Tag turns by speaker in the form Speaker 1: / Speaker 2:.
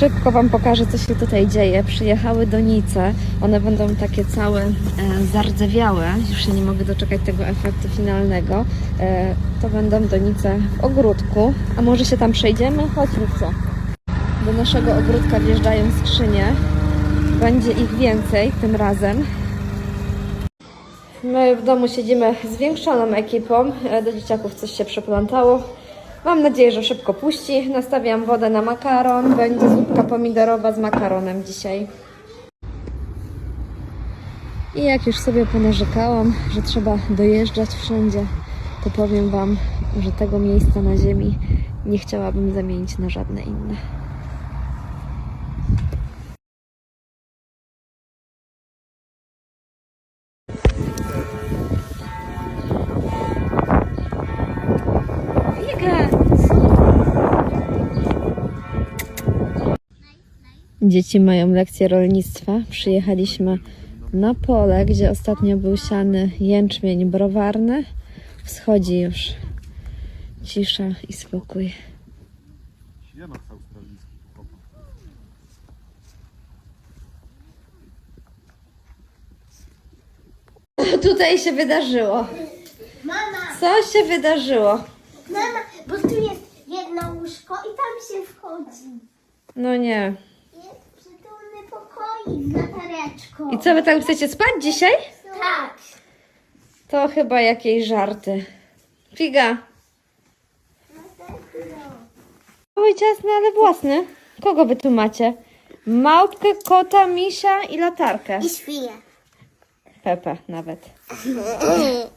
Speaker 1: Szybko Wam pokażę, co się tutaj dzieje. Przyjechały donice. One będą takie całe e, zardzewiałe. Już się nie mogę doczekać tego efektu finalnego. E, to będą donice w ogródku. A może się tam przejdziemy? Chodź, Lupco. Do naszego ogródka wjeżdżają skrzynie. Będzie ich więcej tym razem. My w domu siedzimy zwiększoną ekipą. E, Do dzieciaków coś się przeplantało. Mam nadzieję, że szybko puści. Nastawiam wodę na makaron. Będzie zupka pomidorowa z makaronem dzisiaj. I jak już sobie ponarzekałam, że trzeba dojeżdżać wszędzie, to powiem Wam, że tego miejsca na ziemi nie chciałabym zamienić na żadne inne. Dzieci mają lekcję rolnictwa. Przyjechaliśmy na pole, gdzie ostatnio był siany jęczmień browarny. Wschodzi już cisza i spokój. Tutaj się wydarzyło.
Speaker 2: Mama,
Speaker 1: Co się wydarzyło?
Speaker 2: Bo tu jest jedno łóżko i tam się wchodzi.
Speaker 1: No nie.
Speaker 2: Jest przytulny pokoik z latareczką.
Speaker 1: I co wy tam chcecie spać dzisiaj?
Speaker 2: Tak.
Speaker 1: To chyba jakieś żarty. Figa. Oj, ciasny, ale własny. Kogo wy tu macie? Małpkę, kota, misia i latarkę.
Speaker 2: I świnie.
Speaker 1: Pepe nawet.